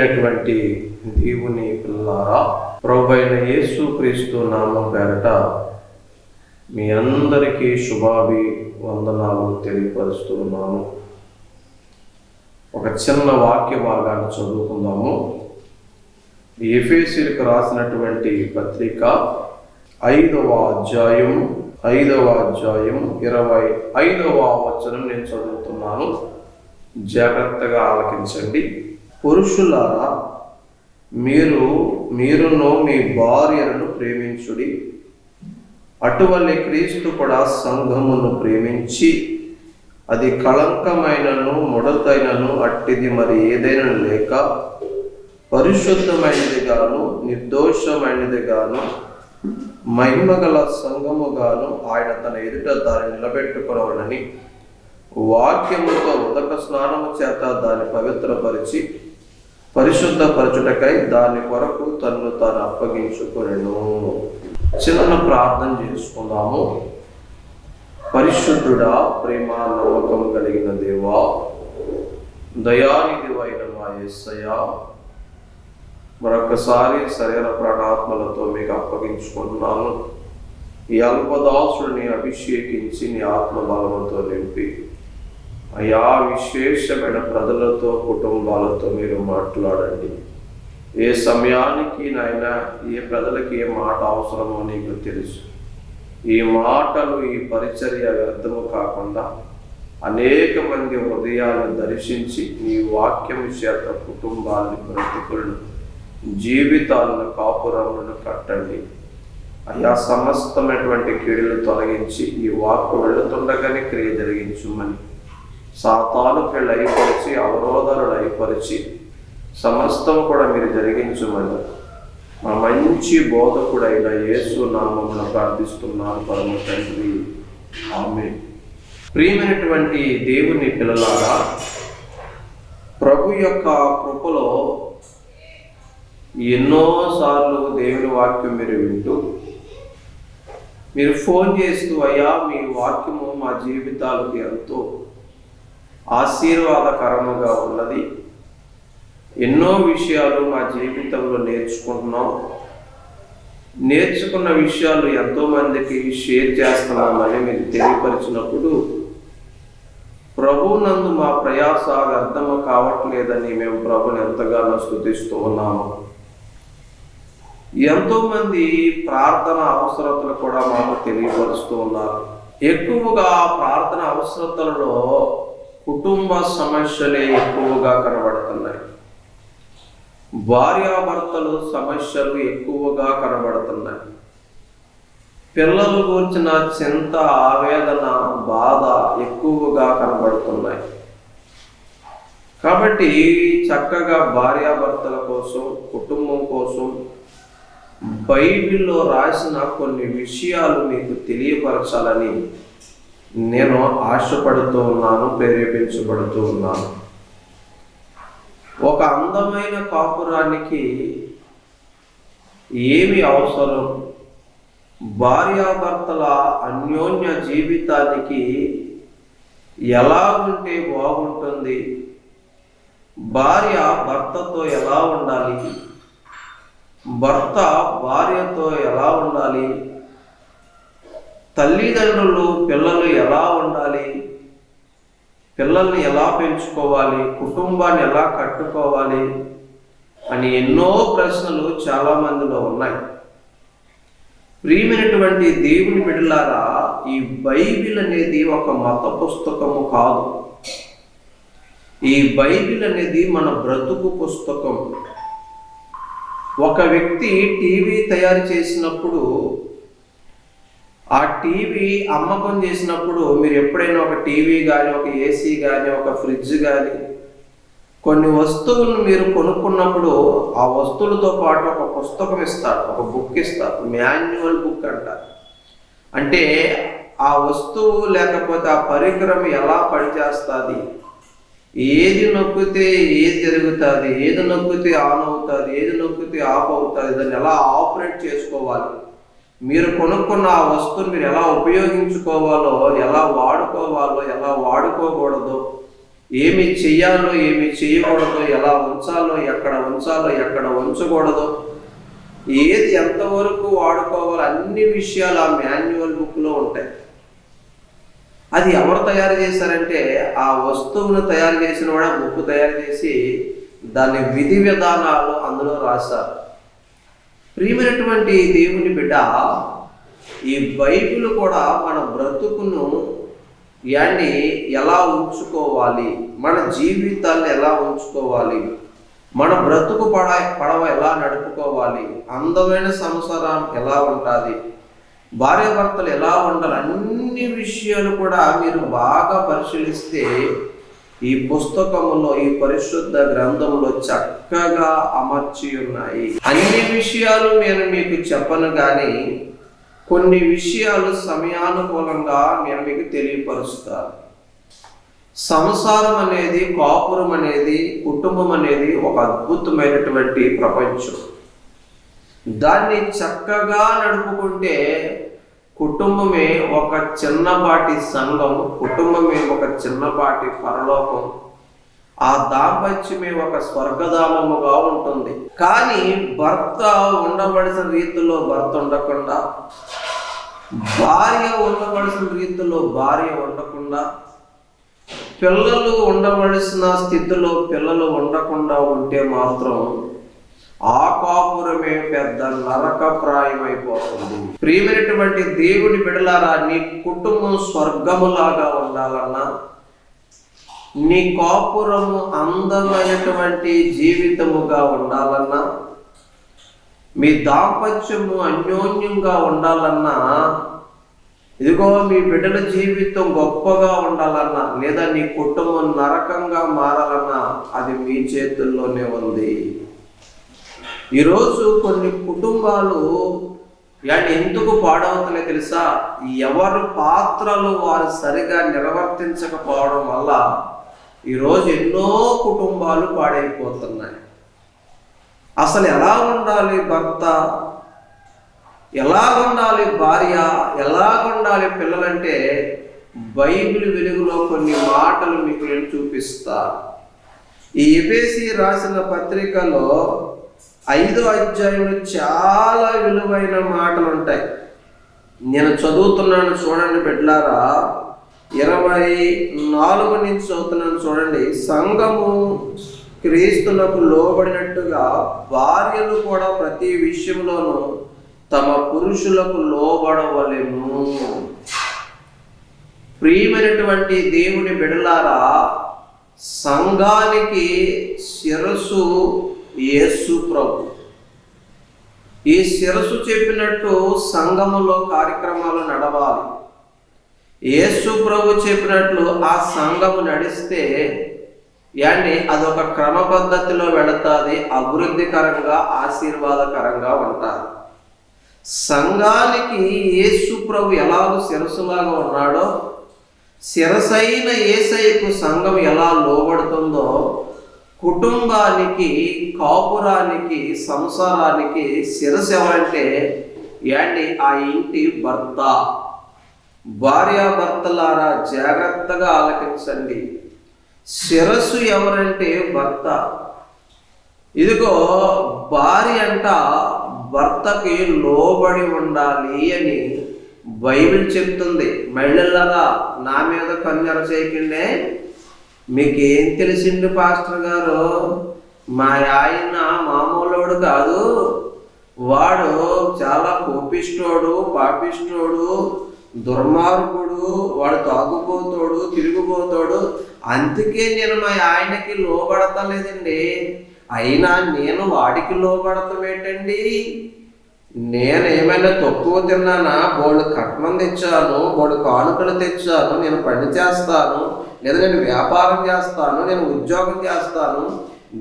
ప్రియమైనటువంటి దేవుని పిల్లారా ప్రభైన యేసు క్రీస్తు నామం పేరట మీ అందరికీ శుభాభి వందనాలు తెలియపరుస్తున్నాను ఒక చిన్న వాక్య భాగాన్ని చదువుకుందాము. ఎఫేసీలకు రాసినటువంటి పత్రిక ఐదవ అధ్యాయం ఐదవ అధ్యాయం ఇరవై ఐదవ వచనం నేను చదువుతున్నాను. జాగ్రత్తగా ఆలకించండి. పురుషులారా మీరు మీరును మీ భార్యలను ప్రేమించుడి. అటువల్లి క్రీస్తు కూడా సంఘమును ప్రేమించి అది కళంకమైనను ముడతైనను అట్టిది మరి ఏదైనా లేక పరిశుద్ధమైనదిగాను నిర్దోషమైనదిగాను మహిమగల సంఘముగాను ఆయన తన ఎదుట దాన్ని నిలబెట్టుకోవడని వాక్యముతో ఉదక స్నానము చేత దాన్ని పవిత్రపరిచి పరిశుద్ధపరచుటకై దాని కొరకు తన్ను తాను అప్పగించుకునేను. చిన్న ప్రార్థన చేసుకుందాము. పరిశుద్ధుడా ప్రేమ నమ్మకం కలిగిన దేవా దయానిధివైన మా యేసయ్య మరొకసారి శరీర ప్రాణాత్మలతో మీకు అప్పగించుకుంటున్నాను. ఈ అల్పదాసుడిని అభిషేకించి నీ ఆత్మబలముతో నింపి అయా విశేషమైన ప్రజలతో కుటుంబాలతో మీరు మాట్లాడండి. ఏ సమయానికి నాయన ఏ ప్రజలకి ఏ మాట అవసరమో నీకు తెలుసు. ఈ మాటలు ఈ పరిచర్య వ్యర్థము కాకుండా అనేక మంది హృదయాలను దర్శించి నీ వాక్యం చేత కుటుంబాన్ని బ్రతుకులను జీవితాలను కాపురములను కట్టండి. అయా సమస్తమైనటువంటి కీడులు తొలగించి ఈ వాక్కు వెళుతుండగానే క్రియ జరిగించుమని సాతానుకి లయపరిచి అవరోధాలు లయపరిచి సమస్తం కూడా మీరు జరిగించమని మా మంచి బోధకుడైన యేసు నామమున ప్రార్థిస్తున్నాను పరమ తండ్రి. ఆమె ప్రియమైనటువంటి దేవుని పిల్లలారా ప్రభు యొక్క కృపలో ఎన్నోసార్లు దేవుని వాక్యం మీరు వింటూ మీరు ఫోన్ చేస్తూ అయ్యా మీ వాక్యము మా జీవితాలకు ఎంతో ఆశీర్వాదకరముగా ఉన్నది. ఎన్నో విషయాలు మా జీవితంలో నేర్చుకుంటున్నాం. నేర్చుకున్న విషయాలు ఎంతోమందికి షేర్ చేస్తున్నామని మీరు తెలియపరిచినప్పుడు ప్రభునందు మా ప్రయాస వ్యర్థము కావట్లేదని మేము ప్రభుని ఎంతగానో స్థుతిస్తూ ఉన్నాము. ఎంతోమంది ప్రార్థన అవసరతలు కూడా మాకు తెలియపరుస్తూ ఉన్నారు. ఎక్కువగా ప్రార్థన అవసరతలలో కుటుంబ సమస్యలే ఎక్కువగా కనబడుతున్నాయి. భార్యాభర్తలు సమస్యలు ఎక్కువగా కనబడుతున్నాయి. పిల్లలు గురించిన చింత ఆవేదన బాధ ఎక్కువగా కనబడుతున్నాయి. కాబట్టి చక్కగా భార్యాభర్తల కోసం కుటుంబం కోసం బైబిల్లో రాసిన కొన్ని విషయాలు మీకు తెలియపరచాలని నేను ఆశపడుతూ ఉన్నాను ప్రేరేపించబడుతూ ఉన్నాను. ఒక అందమైన కాపురానికి ఏమి అవసరం? భార్యాభర్తల అన్యోన్య జీవితానికి ఎలా ఉంటే బాగుంటుంది? భార్య భర్తతో ఎలా ఉండాలి? భర్త భార్యతో ఎలా ఉండాలి? తల్లిదండ్రులు పిల్లలు ఎలా ఉండాలి? పిల్లల్ని ఎలా పెంచుకోవాలి? కుటుంబాన్ని ఎలా కట్టుకోవాలి? అని ఎన్నో ప్రశ్నలు చాలా మందిలో ఉన్నాయి. ప్రియమైనటువంటి దేవుని బిడ్డలారా ఈ బైబిల్ అనేది ఒక మత పుస్తకము కాదు. ఈ బైబిల్ అనేది మన బ్రతుకు పుస్తకం. ఒక వ్యక్తి టీవీ తయారు చేసినప్పుడు ఆ టీవీ అమ్మకం చేసినప్పుడు మీరు ఎప్పుడైనా ఒక టీవీ కానీ ఒక ఏసీ కానీ ఒక ఫ్రిడ్జ్ కానీ కొన్ని వస్తువులను మీరు కొనుక్కున్నప్పుడు ఆ వస్తువులతో పాటు ఒక పుస్తకం ఇస్తారు ఒక బుక్ ఇస్తారు మాన్యువల్ బుక్ అంటారు అంటే ఆ వస్తువు లేకపోతే ఆ పరికరం ఎలా పనిచేస్తుంది? ఏది నొక్కితే ఏది జరుగుతుంది ఏది నొక్కితే ఆన్ అవుతుంది? ఏది నొక్కితే ఆఫ్ అవుతుంది? దాన్ని ఎలా ఆపరేట్ చేసుకోవాలి? మీరు కొనుక్కున్న ఆ వస్తువుని మీరు ఎలా ఉపయోగించుకోవాలో ఎలా వాడుకోవాలో ఎలా వాడుకోకూడదో ఏమి చెయ్యాలో ఏమి చేయకూడదో ఎలా ఉంచాలో ఎక్కడ ఉంచాలో ఎక్కడ ఉంచకూడదో ఏది ఎంతవరకు వాడుకోవాలో అన్ని విషయాలు ఆ మాన్యువల్ బుక్లో ఉంటాయి. అది ఎవరు తయారు చేశారంటే ఆ వస్తువును తయారు చేసిన వాడు బుక్ తయారు చేసి దాని విధి విధానాలు అందులో రాశారు. ప్రియమైనటువంటి దేవుని బిడ్డ ఈ బైబిల్ కూడా మన బ్రతుకును యాన్ని ఎలా ఉంచుకోవాలి? మన జీవితాన్ని ఎలా ఉంచుకోవాలి? మన బ్రతుకు పడ పడవ ఎలా నడుపుకోవాలి? అందమైన సంసారం ఎలా ఉంటుంది భార్యాభర్తలు ఎలా ఉండాలి? అన్ని విషయాలు కూడా మీరు బాగా పరిశీలిస్తే ఈ పుస్తకములో ఈ పరిశుద్ధ గ్రంథంలో చక్కగా అమర్చి ఉన్నాయి. అన్ని విషయాలు నేను మీకు చెప్పను కానీ కొన్ని విషయాలు సమయానుకూలంగా నేను మీకు తెలియపరుస్తాను. సంసారం అనేది కాపురం అనేది కుటుంబం అనేది ఒక అద్భుతమైనటువంటి ప్రపంచం. దాన్ని చక్కగా నడుపుకుంటే కుటుంబమే ఒక చిన్నపాటి సంఘం కుటుంబమే ఒక చిన్నపాటి పరలోకం. ఆ దాంపత్యమే ఒక స్వర్గధామముగా ఉంటుంది. కానీ భర్త ఉండవలసిన రీతిలో భర్త ఉండకుండా భార్య ఉండవలసిన రీతిలో భార్య ఉండకుండా పిల్లలు ఉండవలసిన స్థితిలో పిల్లలు ఉండకుండా ఉంటే మాత్రం ఆ కాపురమే పెద్ద నరకప్రాయం అయిపోతుంది ప్రియమైనటువంటి దేవుని బిడలారా నీ కుటుంబం స్వర్గములాగా ఉండాలన్నా నీ కాపురము అందమైనటువంటి జీవితముగా ఉండాలన్నా మీ దాంపత్యము అన్యోన్యంగా ఉండాలన్నా ఇదిగో మీ బిడ్డల జీవితం గొప్పగా ఉండాలన్నా లేదా నీ కుటుంబం నరకంగా మారాలన్నా అది మీ చేతుల్లోనే ఉంది. ఈరోజు కొన్ని కుటుంబాలు ఇలాంటి ఎందుకు పాడవుతున్నాయి తెలుసా? ఎవరు పాత్రలు వారు సరిగా నిర్వర్తించకపోవడం వల్ల ఈరోజు ఎన్నో కుటుంబాలు పాడైపోతున్నాయి. అసలు ఎలా ఉండాలి భర్త? ఎలా ఉండాలి భార్య? ఎలా ఉండాలి పిల్లలంటే బైబిల్ వెలుగులో కొన్ని మాటలు మీకు నేను చూపిస్తా. ఈ ఎబేసి రాసిన పత్రికలో ఐదో అధ్యాయంలో చాలా విలువైన మాటలు ఉంటాయి నేను చదువుతున్నాను చూడండి బిడ్లారా. ఇరవై నాలుగు నుంచి చదువుతున్నాను చూడండి. సంఘము క్రీస్తులకు లోబడినట్టుగా భార్యలు కూడా ప్రతి విషయంలోనూ తమ పురుషులకు లోబడవలేము ప్రియమైనటువంటి దేవుని బిడలారా సంఘానికి శిరస్సు యేసు ప్రభు. ఈ శిరస్సు చెప్పినట్టు సంఘములో కార్యక్రమాలు నడవాలి. యేసు ప్రభు చెప్పినట్లు ఆ సంఘము నడిస్తే యాన్ని అదొక క్రమ పద్ధతిలో వెళతాది అభివృద్ధికరంగా ఆశీర్వాదకరంగా ఉంటారు సంఘానికి యేసు ప్రభు ఎలాగో శిరస్సులాగా ఉన్నాడో శిరసైన ఏసైకు సంఘం ఎలా లోబడుతుందో కుటుంబానికి కాపురానికి సంసారానికి శిరస్సు ఎవరంటే యాండి ఆ ఇంటి భర్త. భార్యాభర్తలారా జాగ్రత్తగా ఆలకించండి. శిరస్సు ఎవరంటే భర్త. ఇదిగో భార్య అంట భర్తకి లోబడి ఉండాలి అని బైబిల్ చెప్తుంది. మహిళలారా నా మీద కన్నెర చేయకండే. మీకేం తెలిసింది పాస్టర్ గారు? మా ఆయన మామూలోడు కాదు. వాడు చాలా కోపిష్టోడు పాపిష్టోడు దుర్మార్గుడు వాడు తాగుపోతాడు తిరిగిపోతాడు అందుకే నేను మా ఆయనకి లోబడతలేదండి. అయినా నేను వాడికి లోబడతాం ఏంటండి నేను ఏమైనా తక్కువ తిన్నానా? బోళ్ళు కట్నం తెచ్చాను బోళ్ళు కానుకలు తెచ్చాను నేను పని చేస్తాను. లేదా నేను వ్యాపారం చేస్తాను నేను ఉద్యోగం చేస్తాను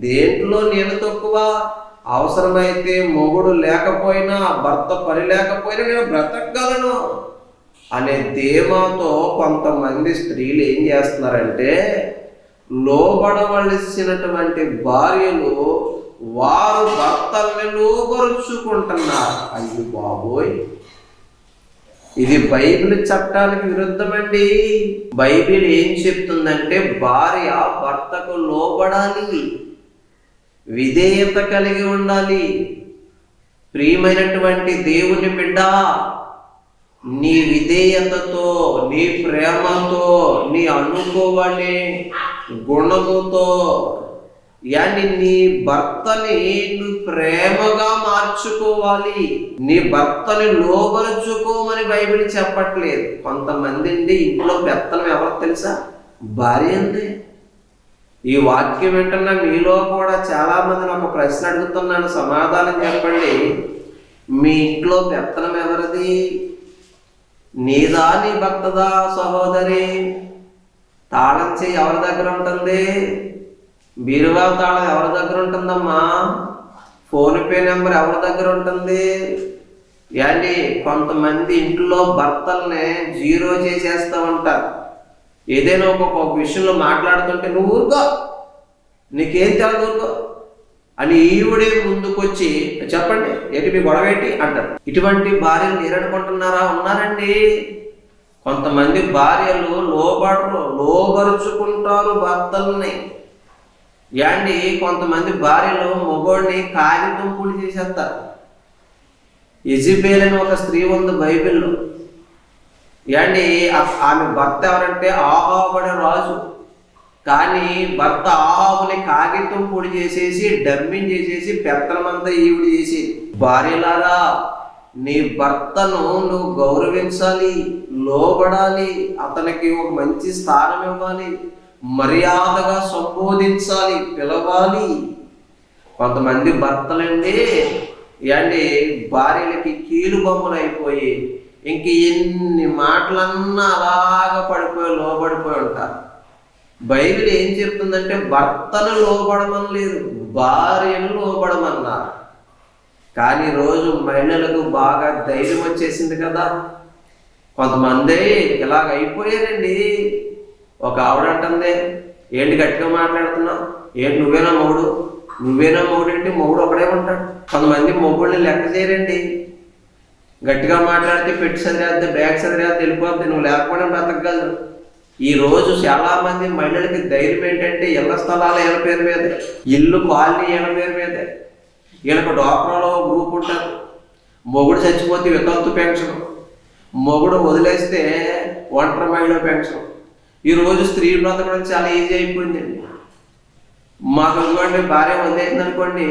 దేంట్లో నేను తక్కువ అవసరమైతే మొగుడు లేకపోయినా భర్త పని లేకపోయినా నేను బ్రతకగలను అనే ధీమాతో కొంతమంది స్త్రీలు ఏం చేస్తున్నారంటే లోబడవలసినటువంటి భార్యలు వారు భర్తల్ని లోపరుచుకుంటున్నారు అయ్యి బాబోయ్! ఇది బైబిల్ చట్టాలకు విరుద్ధమండి. బైబిల్ ఏం చెప్తుందంటే భార్య భర్తకు లోబడాలి విధేయత కలిగి ఉండాలి. ప్రియమైనటువంటి దేవుని బిడ్డ నీ విధేయతతో నీ ప్రేమతో నీ అనుకోవని గుణముతో యాని నీ భర్తని నువ్వు ప్రేమగా మార్చుకోవాలి. నీ భర్తని లోబరుచుకోమని బైబిల్ చెప్పట్లేదు. కొంతమంది అండి ఇంట్లో పెత్తనం ఎవరు తెలుసా? భార్య అండి. ఈ వాక్యం వింటున్న మీలో కూడా చాలా మంది ఒక ప్రశ్న అడుగుతున్నాను సమాధానం చెప్పండి. మీ ఇంట్లో పెత్తనం ఎవరిది? నీదా నీ భర్తదా సహోదరి? తాళం చేయి ఎవరి దగ్గర ఉంటుంది? బీరువా తాళం ఎవరి దగ్గర ఉంటుందమ్మా? ఫోన్ పే నెంబర్ ఎవరి దగ్గర ఉంటుంది? ఏంటి కొంతమంది ఇంట్లో భర్తల్ని జీరో చేసేస్తూ ఉంటారు. ఏదైనా ఒక విషయంలో మాట్లాడుతుంటే నువ్వు ఊరుకో నీకేం తెలదు ఊరుకో అని ఈవిడే ముందుకొచ్చి చెప్పండి ఏంటి మీ గొడవ ఏంటి? అంటారు. ఇటువంటి భార్యలు నేరనుకుంటున్నారా ఉన్నారండి. కొంతమంది భార్యలు లోబడరు లోబరుచుకుంటారు భర్తల్ని. యాండి కొంతమంది భార్యలు మొగోడిని కాగితం పూడి చేసేస్తారు. ఇజిబేల్ అని ఒక స్త్రీ ఉంది బైబిల్లో. యాండి ఆమె భర్త ఎవరంటే ఆహాబడే రాజు. కానీ భర్త ఆహాబుని కాగితం పొడి చేసేసి డమ్మింగ్ చేసేసి పెత్తనమంతా ఈవిడ చేసి భార్యలారా నీ భర్తను నువ్వు గౌరవించాలి లోబడాలి అతనికి ఒక మంచి స్థానం ఇవ్వాలి. మర్యాదగా సంబోధించాలి పిలవాలి. కొంతమంది భర్తలండి ఏంటి భార్యలకి కీలు బొమ్మలు అయిపోయి ఇంక ఎన్ని మాటలన్నా అలాగా పడిపోయి లోబడిపోయి ఉంటారు. బైబిల్ ఏం చెప్తుందంటే భర్తను లోబడమని లేదు భార్యను లోబడమన్నారు. కానీ రోజు మహిళలకు బాగా ధైర్యం వచ్చేసింది కదా. కొంతమంది ఇలాగ అయిపోయారండి. ఒక ఆవిడ అంటుంది ఏంటి గట్టిగా మాట్లాడుతున్నావు? ఏంటి నువ్వేనా మొగుడు? నువ్వేనా మొగుడు ఏంటి? మొగుడు ఒకడే ఉంటాడు. కొంతమంది మొగుడిని లెక్క చేయరండి. గట్టిగా మాట్లాడితే పెట్టి చదివేద్ది బ్యాగ్ చదివేద్ది వెళ్ళిపోద్ది. నువ్వు లేకపోవడం బ్రతకగలదు ఈ రోజు చాలా మంది మహిళలకి ధైర్యం ఏంటంటే ఇళ్ళ స్థలాలు ఈయన పేరు మీదే ఇల్లు కాలనీ ఈయన పేరు మీదే. ఈయనకు డోక్రాలో గ్రూప్ ఉంటారు. మొగుడు చచ్చిపోతే వితంతు పెన్షన్. మొగుడు వదిలేస్తే ఒంటరి మహిళ పెన్షన్. ఈ రోజు స్త్రీ బ్రతకడం చాలా ఈజీ అయిపోయిందండి. మాకు ఎందుకంటే భార్య వదిలేసింది అనుకోండి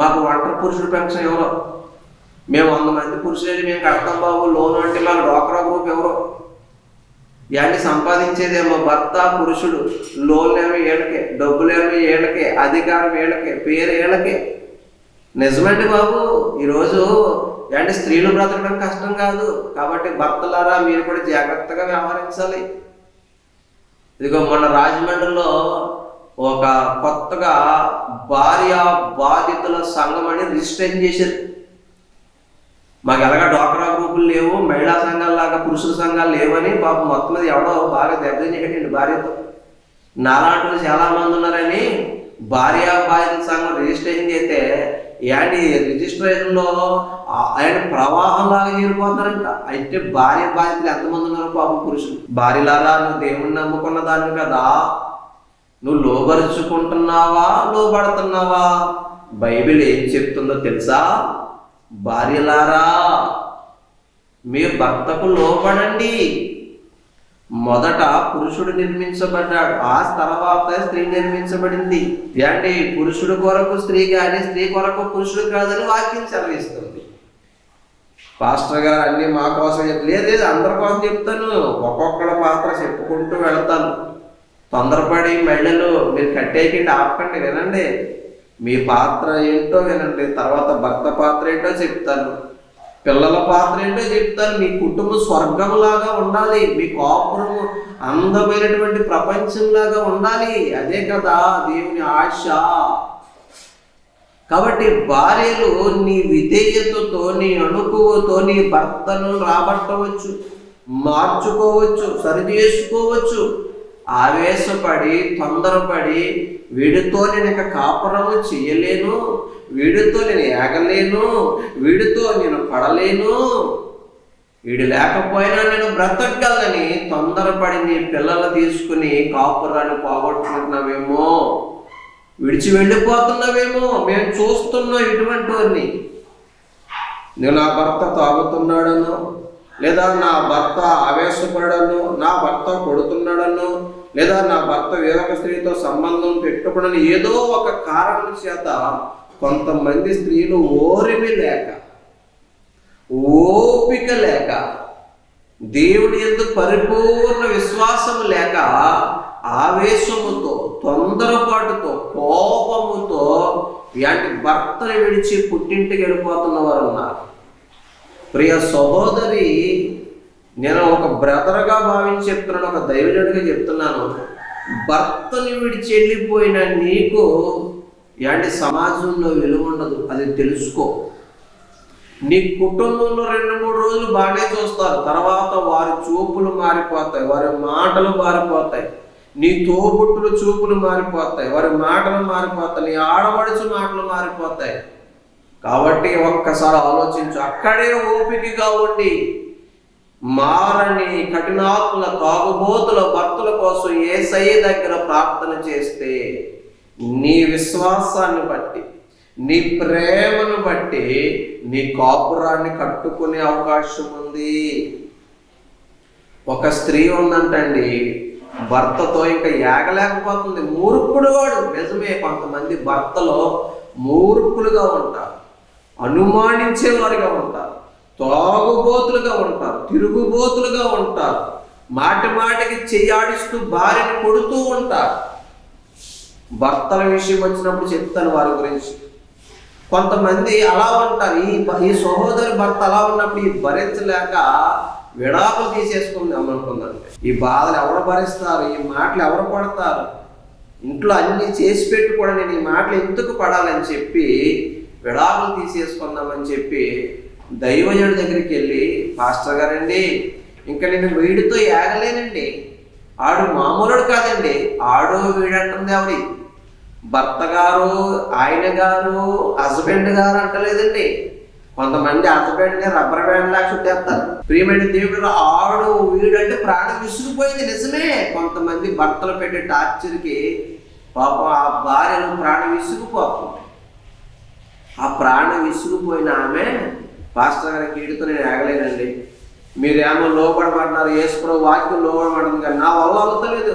మాకు ఒంటరి పురుషుడు పెన్షన్ ఎవరో? మేము వంద మంది పురుషులు మేము కడతాం బాబు లోన్ అంటే మాకు డోకరా గ్రూప్ ఎవరో? ఇవన్నీ సంపాదించేదేమో భర్త పురుషుడు లోన్లేమో ఏళ్ళకే డబ్బులేమో ఏళ్ళకే అధికారం ఏళ్ళకే పేరు ఏళ్ళకే నిజమండి బాబు ఈరోజు అంటే స్త్రీలు బ్రతకడం కష్టం కాదు. కాబట్టి భర్తలారా మీరు కూడా జాగ్రత్తగా వ్యవహరించాలి. ఇదిగో మన రాజమండ్రిలో ఒక కొత్తగా భార్య బాధితుల సంఘం అని రిజిస్ట్రేషన్ చేశారు. మాకు ఎలాగా డోకరా గ్రూపులు లేవు మహిళా సంఘాలలాగా పురుషుల సంఘాలు లేవని పాప మొత్తం మీద ఎవడో బాగా దెబ్బతినేటండి భార్యతో. నాలాంటి చాలా మంది ఉన్నారని భార్య బాధితుల సంఘం రిజిస్ట్రేషన్ చేస్తే యాడి రిజిస్ట్రేషన్లో ఆయన ప్రవాహంలాగా చేరిపోతారంట అయితే భార్య బాధితులు ఎంతమంది ఉన్నారు పాప పురుషులు? భార్యలారా నువ్వు దేవుణ్ణి నమ్ముకున్న దాన్ని కదా. నువ్వు లోబరుచుకుంటున్నావా లోబడుతున్నావా? బైబిల్ ఏం చెప్తుందో తెలుసా? భార్యలారా మీ భర్తకు లోబడండి. మొదట పురుషుడు నిర్మించబడ్డాడు. ఆ తర్వాత స్త్రీ నిర్మించబడింది. అంటే పురుషుడు కొరకు స్త్రీ కానీ స్త్రీ కొరకు పురుషుడు కాదని వాక్యం చదివిస్తుంది పాస్టర్ గారు అన్ని మా కోసం చెప్ లేదు లేదు అందరి కోసం చెప్తాను. ఒక్కొక్కళ్ళ పాత్ర చెప్పుకుంటూ వెళ్తాను. తొందరపడి మహిళలు మీరు కట్టేయకండి ఆపకండి వినండి. మీ పాత్ర ఏంటో వినండి. తర్వాత భర్త పాత్ర ఏంటో చెప్తాను. పిల్లల పాత్ర ఏంటో చెప్తారు మీ కుటుంబం స్వర్గంలాగా ఉండాలి. మీ కాపురము అందమైనటువంటి ప్రపంచంలాగా ఉండాలి. అదే కదా దేవుని ఆశ. కాబట్టి భార్యలు నీ విధేయతతో నీ అణుకువతో నీ భర్తను రాబట్టవచ్చు మార్చుకోవచ్చు సరిచేసుకోవచ్చు. ఆవేశపడి తొందరపడి వీడితో నేను ఇక కాపురము చేయలేను. వీడితో నేను ఏగలేను వీడితో నేను పడలేను. వీడు లేకపోయినా నేను బ్రతకగలని తొందరపడి నీ పిల్లలు తీసుకుని కాపురాన్ని పోగొట్టుకుంటున్నావేమో. విడిచి వెళ్ళిపోతున్నావేమో. మేము చూస్తున్నాం ఇటువంటి వారిని. నేను నా భర్త తాగుతున్నాడను లేదా నా భర్త ఆవేశపడను నా భర్త కొడుతున్నాడను లేదా నా భర్త వేరొక స్త్రీతో సంబంధం పెట్టుకున్నాను ఏదో ఒక కారణం చేత కొంతమంది స్త్రీలు ఓరిమి లేక ఓపిక లేక దేవుని ఎందుకు పరిపూర్ణ విశ్వాసము లేక ఆవేశముతో తొందరపాటుతో కోపముతో ఇలాంటి భర్తను విడిచి పుట్టింటికి వెళ్ళిపోతున్న వారు ఉన్నారు. ప్రియ సహోదరి నేను ఒక బ్రదర్గా భావించి చెప్తున్నాను ఒక దైవజుడిగా చెప్తున్నాను. భర్తని విడిచి వెళ్ళిపోయిన నీకు ఇలాంటి సమాజంలో విలువ ఉండదు అది తెలుసుకో. నీ కుటుంబంలో రెండు మూడు రోజులు బాగానే చూస్తారు తర్వాత వారి చూపులు మారిపోతాయి వారి మాటలు మారిపోతాయి. నీ తోబుట్టుల చూపులు మారిపోతాయి వారి మాటలు మారిపోతాయి నీ ఆడబడుచు మాటలు మారిపోతాయి. కాబట్టి ఒక్కసారి ఆలోచించు అక్కడే ఓపికగా ఉండి మారని కఠినాత్ముల తాగుబోతుల భర్తల కోసం ఏసయ్య దగ్గర ప్రార్థన చేస్తే నీ విశ్వాసాన్ని బట్టి నీ ప్రేమను బట్టి నీ కాపురాన్ని కట్టుకునే అవకాశం ఉంది. ఒక స్త్రీ ఉందంటండి భర్తతో ఇంకా ఏగలేకపోతుంది. మూర్ఖుడు వాడు. నిజమే కొంతమంది భర్తలో మూర్ఖులుగా ఉంటారు. అనుమానించేవారుగా ఉంటారు. తాగుబోతులుగా ఉంటారు. తిరుగుబోతులుగా ఉంటారు. మాటి మాటికి చెయ్యాడిస్తూ భార్యను కొడుతూ ఉంటారు. భర్తల విషయం వచ్చినప్పుడు చెప్తాను వారి గురించి. కొంతమంది అలా ఉంటారు. ఈ ఈ సహోదరి భర్త అలా ఉన్నప్పుడు ఈ భరించలేక విడాకులు తీసేసుకుందాం అమ్మనుకుందంటే ఈ బాధలు ఎవరు భరిస్తారు? ఈ మాటలు ఎవరు పడతారు ఇంట్లో అన్ని చేసి పెట్టి కూడా నేను ఈ మాటలు ఎందుకు పడాలని చెప్పి విడాకులు తీసేసుకుందామని చెప్పి దైవజుడి దగ్గరికి వెళ్ళి పాస్టర్ గారండి ఇంకా నేను వీడితో ఏగలేనండి. ఆడు మామూలుడు కాదండి. ఆడు వీడంటుంది ఎవరి భర్త గారు ఆయన గారు హస్బెండ్ గారు అంటలేదండి. కొంతమంది హస్బెండ్ రబ్బర్ బ్యాండ్ లాగా చుట్టేస్తారు. ప్రియమైన దేవుడు ఆడు వీడంటే ప్రాణం విసిగిపోయింది నిజమే. కొంతమంది భర్తలు పెట్టే టార్చర్కి పాపం ఆ భార్యను ప్రాణం విసుగుపోతుంది ఆ ప్రాణం విసుగుపోయిన ఆమె పాస్టర్ గారి కీడుతో నేను ఆగలేనండి. మీరేమో లోపడమంటున్నారు యేసుప్రభు వాక్యం లోపడమంటుంది కానీ నా వల్ల అవుతలేదు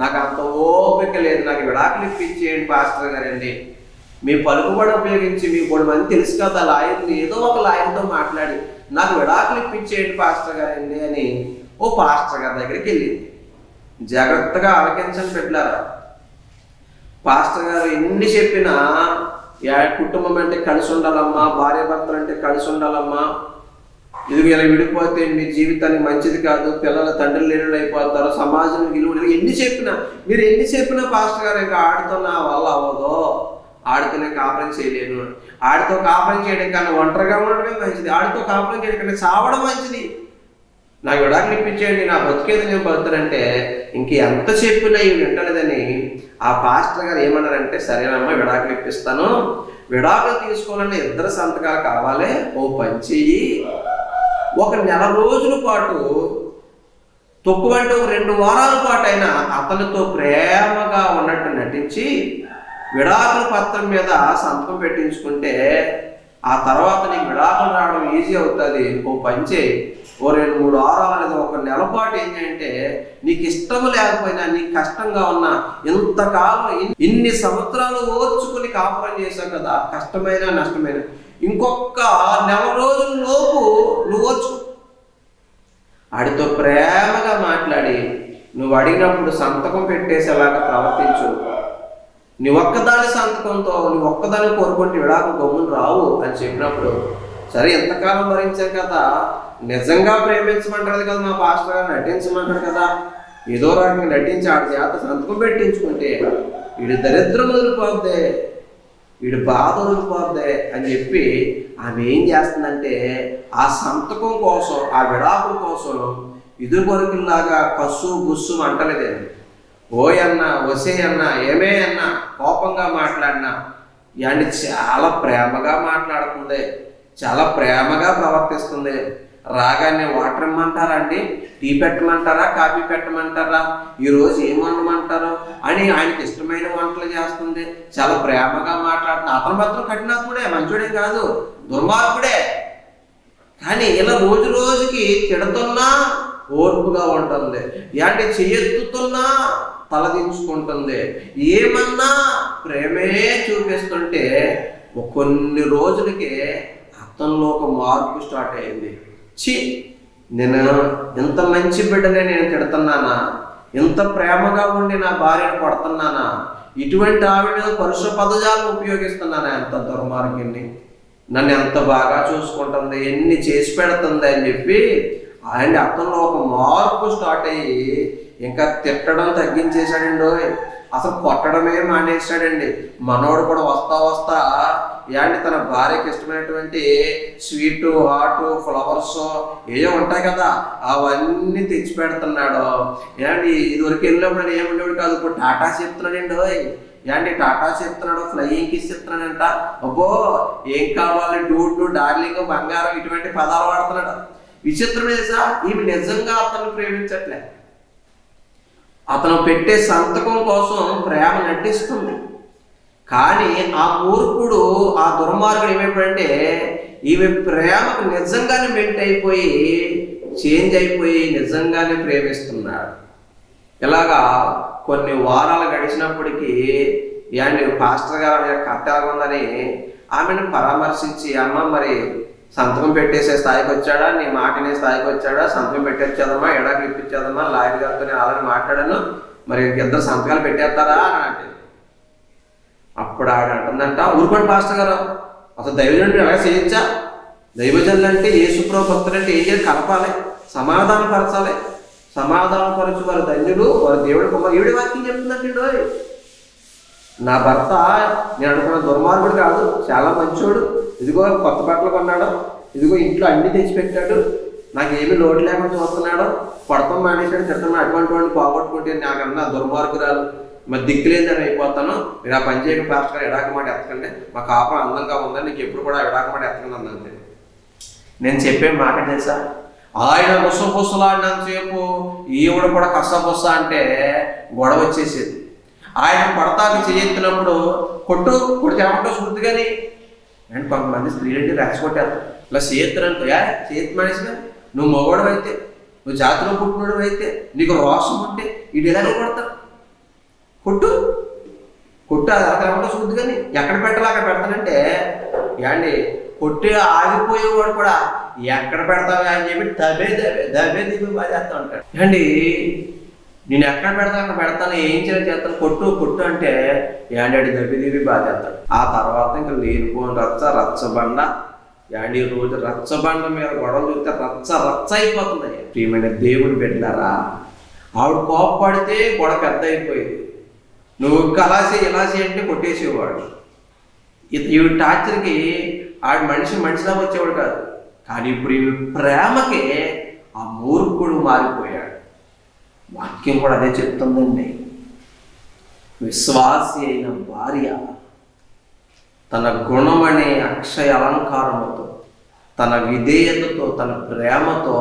నాకు అంత ఓపిక లేదు. నాకు విడాకులు ఇప్పించేయండి పాస్టర్ గారండి. మీ పలుకుబడి ఉపయోగించి మీ మూడు మంది తెలుసు కదా లాయర్ని ఏదో ఒక లాయర్తో మాట్లాడి నాకు విడాకులు ఇప్పించేయండి పాస్టర్ గారండి అని ఓ పాస్టర్ గారి దగ్గరికి వెళ్ళింది. జాగ్రత్తగా ఆలకించని పెట్టారా పాస్టర్ గారు ఎన్ని చెప్పినా యా కుటుంబం అంటే కలిసి ఉండాలమ్మా భార్య భర్తలు అంటే కలిసి ఉండాలమ్మా ఇది ఇలా విడిపోతే మీ జీవితానికి మంచిది కాదు పిల్లల తండ్రి లేనులు అయిపోతారు సమాజం విలువ ఎన్ని చెప్పినా మీరు ఎన్ని చెప్పినా పాస్టర్ గారు ఇంకా ఆడితో నా వల్ల అవ్వదు. ఆడితో కాపురం చేయలేను. ఆడితో కాపురం చేయడం కన్నా ఒంటరిగా ఉండడమే మంచిది. ఆడితో కాపురం చేయడం కన్నా చావడం మంచిది. నాకు విడాకులు ఇప్పించేయండి నా బతికేది నేను బతుకుతానంటే ఇంక ఎంత చెప్పినా ఇవి వింటలేదని ఆ పాస్టర్ గారు ఏమన్నారంటే సరేనమ్మా విడాకులు ఇప్పిస్తాను. విడాకులు తీసుకోవాలంటే ఇద్దరు సంతకాలు కావాలి. ఓ పని చెయ్యి. ఒక నెల రోజుల పాటు తొక్కువంటే ఒక రెండు వారాల పాటు అయినా అతనితో ప్రేమగా ఉన్నట్టు నటించి విడాకుల పత్రం మీద సంతకం పెట్టించుకుంటే ఆ తర్వాత నీకు విడాకులు రావడం ఈజీ అవుతుంది. ఓ పంచే ఓ రెండు మూడు వారాలు లేదా ఒక నెల పాటు ఏంటంటే నీకు ఇష్టం లేకపోయినా నీకు కష్టంగా ఉన్నా ఇంతకాలం ఇన్ని సంవత్సరాలు ఓర్చుకుని కాపురం చేశావు కదా కష్టమైన నష్టమైన ఇంకొక నెల రోజుల లోపు నువ్వు వచ్చు ఆడితో ప్రేమగా మాట్లాడి నువ్వు అడిగినప్పుడు సంతకం పెట్టేసేలాగా ప్రవర్తించు. నీ ఒక్కదాని సంతకంతో నీ ఒక్కదాని కోరుకుంటే విడాకు గమ్మును రావు అని చెప్పినప్పుడు సరే ఎంతకాలం భరించాం కదా నిజంగా ప్రేమించమంటారు కదా మా పాస్టర్ గారు నటించమంటారు కదా. ఏదో రకంగా నటించి ఆడి చేత సంతకం పెట్టించుకుంటే వీడి దరిద్రం వదిలిపోతే వీడు బాధ వదిలిపోద్దే అని చెప్పి ఆమె ఏం చేస్తుందంటే ఆ సంతకం కోసం ఆ విడాకుల కోసం ఇదివరకులాగా కస్సు గుస్సు అంటలేదండి ఓయ్ అన్న వసే అన్న ఏమే అన్న కోపంగా మాట్లాడినా. ఇవన్నీ చాలా ప్రేమగా మాట్లాడుతుంది చాలా ప్రేమగా ప్రవర్తిస్తుంది. రాగానే వాటర్ ఇమ్మంటారా అండి టీ పెట్టమంటారా కాఫీ పెట్టమంటారా ఈరోజు ఏం వండమంటారు అని ఆయనకి ఇష్టమైన వంటలు చేస్తుంది. చాలా ప్రేమగా మాట్లాడుతుంది. అతను మాత్రం కఠినాత్ముడే మంచోడే కాదు దుర్మార్గుడే. కానీ ఇలా రోజు రోజుకి తిడుతున్నా ఓర్పుగా ఉంటుంది. అంటే చెయ్యెత్తుతున్నా తలదించుకుంటుంది. ఏమన్నా ప్రేమే చూపిస్తుంటే కొన్ని రోజులకే అతనిలో ఒక మార్పు స్టార్ట్ అయింది. చి నేను ఇంత మంచి బిడ్డనే నేను తిడుతున్నానా? ఇంత ప్రేమగా ఉండి నా భార్యను కొడుతున్నానా? ఇటువంటి ఆవిడ పరుష పదజాలను ఉపయోగిస్తున్నానా ఎంత దుర్మార్గుని నన్ను ఎంత బాగా చూసుకుంటుంది ఎన్ని చేసి పెడుతుంది అని చెప్పి ఆయన అతనిలో ఒక మార్పు స్టార్ట్ అయ్యి ఇంకా తిట్టడం తగ్గించేశాడండి అసలు కొట్టడమే మానేశాడండి. మనోడు కూడా వస్తా వస్తా ఏంటి తన భార్యకి ఇష్టమైనటువంటి స్వీటు హాట్ ఫ్లవర్స్ ఏవో ఉంటాయి కదా అవన్నీ తెచ్చి పెడుతున్నాడు. ఏమండి ఇదివరకు వెళ్ళినప్పుడు ఏముండేవాడు కాదు ఇప్పుడు టాటా చెప్తున్నాడండి ఏంటి టాటా చెప్తున్నాడు ఫ్లయింగ్ కిస్ చెప్తున్నాడంట. అబ్బో ఏం కావాలి? డూడ్లు డార్లింగ్ బంగారం ఇటువంటి పదాలు వాడుతున్నాడు. విచిత్రం ఏసా ఈమె నిజంగా అతను ప్రేమించట్లే. అతను పెట్టే సంతకం కోసం ప్రేమ నటిస్తుంది. కానీ ఆ మూర్ఖుడు ఆ దుర్మార్గుడు ఏమైపోయాడంటే ఈమె ప్రేమకు నిజంగానే మెంట్ అయిపోయి చేంజ్ అయిపోయి నిజంగానే ప్రేమిస్తున్నాడు. ఇలాగా కొన్ని వారాలు గడిచినప్పటికీ ఏంటి పాస్టర్ గారు ఆమె కథ ఉందని ఆమెను పరామర్శించి అమ్మ మరి సంతకం పెట్టేసే స్థాయికి వచ్చాడా? నీ మాటనే స్థాయికి వచ్చాడా? సంతకం పెట్టేచ్చేదమ్మా? ఎడాకి ఇప్పించేదమ్మా? లాయర్ గారితో నేను ఆల్రెడీ మాట్లాడాను. మరి ఇద్దరు సంతకాలు పెట్టేస్తారా? అని అంటే అప్పుడు ఆవిడ అంటుందంట ఊరుకోండి పాస్టర్ గారు. అసలు దైవజనుడు ఎలా చేయొచ్చా దైవజనులు అంటే యేసుప్రభు భక్తులు అంటే ఏం చేయాలి? కలపాలి సమాధానం పరచాలి. సమాధానం వారి ధన్యుడు వారి దేవుడి కుమార్ ఈవిడ వాక్యం చెప్తుందండి నా భర్త నేను అనుకున్న దుర్మార్గుడు కాదు చాలా మంచోడు. ఇదిగో కొత్త బట్టలు కొన్నాడు ఇదిగో ఇంట్లో అన్ని తెచ్చిపెట్టాడు నాకు ఏమీ లోటు లేకుండా చూస్తున్నాడు. పడతాం మానేశాడు తిట్టడం అటువంటి వాడిని పోగొట్టుకుంటే నాకన్నా దుర్మార్గురాలు మరి దిక్కులేదని అయిపోతాను. మీరు ఆ పని చేయక పాస్టర్ ఎడాక మాట ఎత్తకండి. మా కాపురం అందంగా ఉందని నీకు ఎప్పుడు కూడా ఎడాక మాట ఎత్తకండి అందంతే నేను చెప్పే మాట తెలుసా? ఆయన గుసగుసలాడినంతసేపు ఈవిడ కూడా కసబుస అంటే గొడవ వచ్చేసేది. ఆయన పడతాకి చేయెత్తినప్పుడు కొట్టు కొడితే ఏమంటో శుద్ధిగాని అండ్ కొంతమంది స్త్రీలంటే రెచ్చగొట్టారు ఇలా చేతులంటూ యా చేతి మనిషిగా నువ్వు మగవాడు అయితే నువ్వు జాతిలో పుట్టినోడు అయితే నీకు రోషం ఉంటే ఇటు ఎలా కొడతారు కొట్టు. కొట్టు అది అక్కడ ఏమంటో చూద్దు కానీ ఎక్కడ పెట్టాలి అక్కడ పెడతానంటే ఏమండి కొట్టి ఆగిపోయేవాడు కూడా ఎక్కడ పెడతావా అని చెప్పి దబే దబే దబే దిబే బాగా చేస్తా ఉంటాడు. అండి నేను ఎక్కడ పెడతాను అక్కడ పెడతాను ఏం చేయాలి చేస్తాను. కొట్టు కొట్టు అంటే యాండి దబ్బి దిబి బాగా చేస్తాడు ఆ తర్వాత ఇంకా లేనిపోని రచ్చ రచ్చబండ. యాండి రోజు రచ్చబండ మీద గొడవలు చూస్తే రచ్చ రచ్చ అయిపోతుంది. ప్రియమైన దేవుని పెట్టారా ఆవిడ కోపపడితే గొడవ పెద్ద అయిపోయింది. నువ్వు ఇంకా అలా చేయి ఇలా చేయి అంటే కొట్టేసేవాడు. ఈ టార్చర్కి ఆవిడ మనిషి మనిషిలా వచ్చేవాడు కాదు. కానీ ఇప్పుడు ఈ ప్రేమకి ఆ మూర్ఖుడు మారిపోయాడు. వాక్యం కూడా అదే చెప్తుందండి. విశ్వాసి అయిన భార్య తన గుణమనే అక్షయ అలంకారముతో తన విధేయతతో తన ప్రేమతో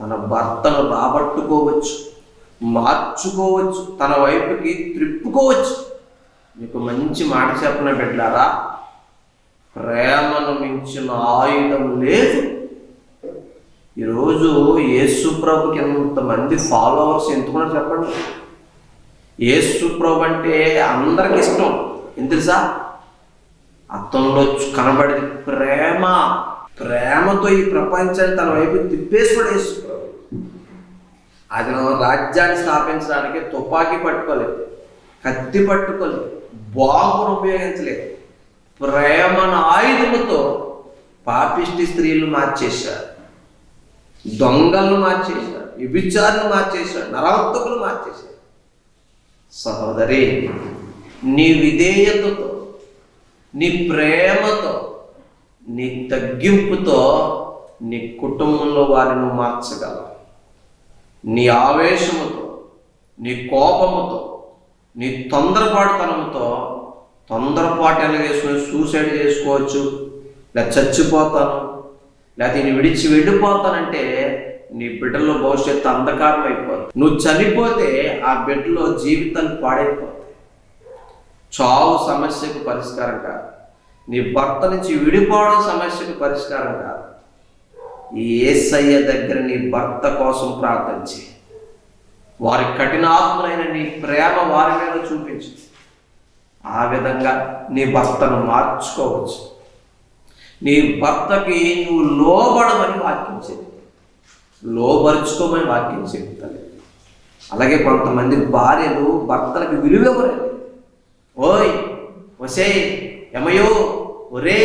తన భర్తను రాబట్టుకోవచ్చు. మార్చుకోవచ్చు తన వైపుకి త్రిప్పుకోవచ్చు. మీకు మంచి మాట చెప్పిన బిడ్డారా ప్రేమను మించిన ఆయుధం లేదు. ఈరోజు యేసుప్రభుకి ఎంతమంది ఫాలోవర్స్ ఎందుకున్నా చెప్పండి. యేసుప్రభు అంటే అందరికి ఇష్టం. ఎందుకు తెలుసా? అర్థంలో కనబడేది ప్రేమ. ప్రేమతో ఈ ప్రపంచాన్ని తన వైపు తిప్పేసుకోడు యేసుప్రభు అతను రాజ్యాన్ని స్థాపించడానికి తుపాకీ పట్టుకోలేదు. కత్తి పట్టుకోలేదు. బాగును ఉపయోగించలేదు. ప్రేమన ఆయుధముతో పాపిష్టి స్త్రీలు మార్చేశారు. దొంగలను మార్చేశారు. విభిచారులు మార్చేశారు. నరవత్తకులు మార్చేశారు. సహోదరి నీ విధేయతతో నీ ప్రేమతో నీ తగ్గింపుతో నీ కుటుంబంలో వారిని మార్చగలవు. నీ ఆవేశముతో నీ కోపముతో నీ తొందరపాటుతనంతో తొందరపాటు ఎలా చేసుకుని సూసైడ్ చేసుకోవచ్చు. లేదా చచ్చిపోతాను. లేకపోతే నేను విడిచి వెళ్ళిపోతానంటే నీ బిడ్డలో భవిష్యత్తు అంధకారం అయిపోతుంది నువ్వు చనిపోతే ఆ బిడ్డలో జీవితాలు పాడైపోతాయి. చావు సమస్యకు పరిష్కారం కాదు. నీ భర్త నుంచి విడిపోవడం సమస్యకు పరిష్కారం కాదు. ఈ ఏసయ్య దగ్గర నీ భర్త కోసం ప్రార్థన చేయి. వారి కఠినాత్ములైన నీ ప్రేమ వారి మీద చూపించు. ఆ విధంగా నీ భర్తను మార్చుకోవచ్చు. నీ భర్తకి నువ్వు లోబడమని వాక్యం చెప్తుంది లోబరుచుకోమని వాక్యం చెప్తాను అలాగే కొంతమంది భార్యలు భర్తలకు విలువెవరండి? ఓయ్ వసే ఎమయో ఒరే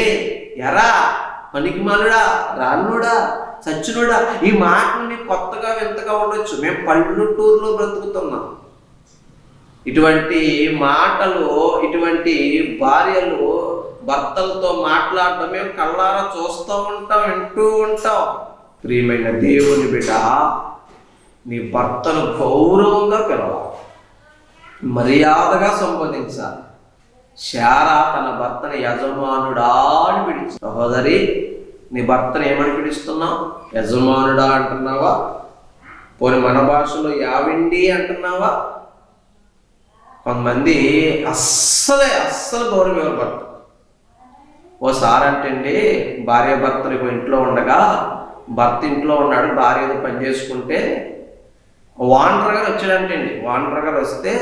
ఎరా పనికిమాలుడా రానుడా చచ్చునుడా? ఈ మాటలు కొత్తగా వింతగా ఉండొచ్చు. మేము పల్లెటూరులో బ్రతుకుతున్నాం. ఇటువంటి మాటలు ఇటువంటి భార్యలు భర్తలతో మాట్లాడటం మేము కళ్ళారా చూస్తూ ఉంటాం వింటూ ఉంటాం. ప్రియమైన దేవుని బిడ్డ నీ భర్తను గౌరవంగా పిలవాలి. మర్యాదగా సంబోధించాలి. శారా తన భర్తని యజమానుడా అని పిలిచి సహోదరి నీ భర్తను ఏమని పిలుస్తున్నావు? యజమానుడా అంటున్నావా? పోని మన భాషలో యావిండి అంటున్నావా? కొంతమంది అస్సలే అస్సలు గౌరవం భర్త ఓసారి అంటండి భార్య భర్తలు ఇంట్లో ఉండగా భర్త ఇంట్లో ఉన్నాడు భార్య ఏదో పని చేసుకుంటే వాండర్ గారు వచ్చాడంటండి. వాండర్ గారు వస్తే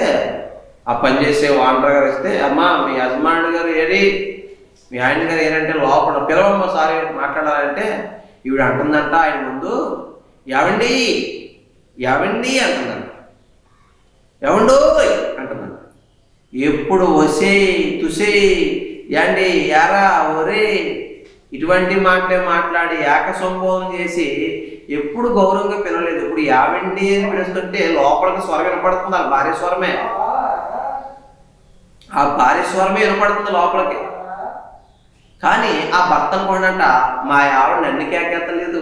ఆ పని చేసే గారు వస్తే అమ్మా మీ యజమానుడు గారు ఏడి? మీ ఆయన గారు ఏంటంటే లోపల పిలవమ్మ సారి మాట్లాడాలంటే ఈవిడ అంటుందంట ఆయన ముందు ఎవండి ఎవండి అంటుందంట. ఎవండు అంటున్నాను ఎప్పుడు వసే తుసే యాండి యారా ఒరే ఇటువంటి మాటలే మాట్లాడి ఏక సంబోధన చేసి ఎప్పుడు గౌరవంగా పిలవలేదు. ఇప్పుడు యావండి అని పిలుస్తుంటే లోపలికి స్వరం వినపడుతుంది? భార్య స్వరమే. ఆ భార్య స్వరమే వినపడుతుంది లోపలికి. కానీ ఆ భర్త అనుకోండంట మా ఆవిడ నన్ను కేకెత్తలేదు.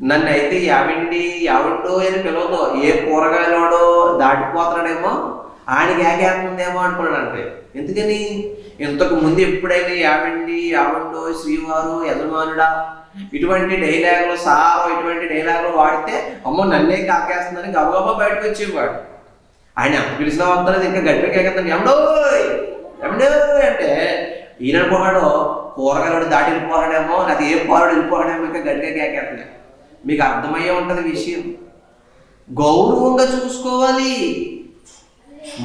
నన్ను అయితే యావిండి యావిండో అని పిలవదు. ఏ కూరగాయలోడో దాటిపోతున్నాడేమో ఆయన ఏకేస్తుందేమో అనుకున్నాడంటే ఎందుకని? ఇంతకు ముందు ఎప్పుడైనా యావండి యావండో శ్రీవారు యజమానుడా? ఇటువంటి డైలాగులు సారో ఇటువంటి డైలాగులు వాడితే అమ్మో నన్నే కాకేస్తుందని గబగబా బయటకు వచ్చేవాడు ఆయన ఎంత పిలిచినా వద్దలేదు ఇంకా గట్టిగా కేకెత్తాను ఎవడో ఎవడో అంటే ఈయన అనుకున్నాడు కూరగాయలు దాటి వెళ్ళిపోతాడేమో అది ఏ పోరాడు వెళ్ళిపోతాడేమో ఇంకా గట్టిగా కేకేస్తున్నాడు మీకు అర్థమయ్యే ఉంటుంది విషయం. గౌరవంగా చూసుకోవాలి.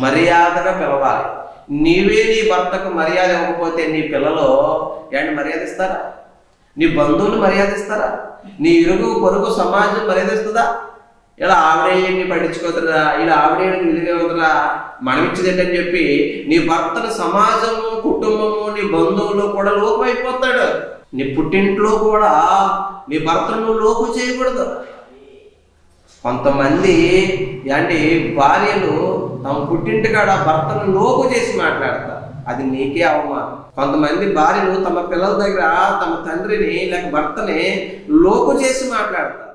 మర్యాదగా పిలవాలి. నీవే నీ భర్తకు మర్యాద ఇవ్వకపోతే నీ పిల్లలు ఏంటి మర్యాద ఇస్తారా నీ బంధువులు మర్యాద ఇస్తారా నీ ఇరుగు పొరుగు సమాజం మర్యాద ఇస్తుందా ఇలా ఆవిడేయండి పట్టించుకోతురా ఇలా ఆవిడేయండి విలువవుతురా మనం ఇచ్చేది చెప్పి నీ భర్తను సమాజము కుటుంబము నీ బంధువులు కూడా లోకం అయిపోతాడు నీ పుట్టింట్లో కూడా నీ భర్తను లోపు చేయకూడదు. కొంతమంది అంటే భార్యలు తమ పుట్టింటి కాడ భర్తను లోపు చేసి మాట్లాడతారు. అది నీకే అవమానం. కొంతమంది భార్యలు తమ పిల్లల దగ్గర తమ తండ్రిని లేక భర్తని లోపు చేసి మాట్లాడతారు.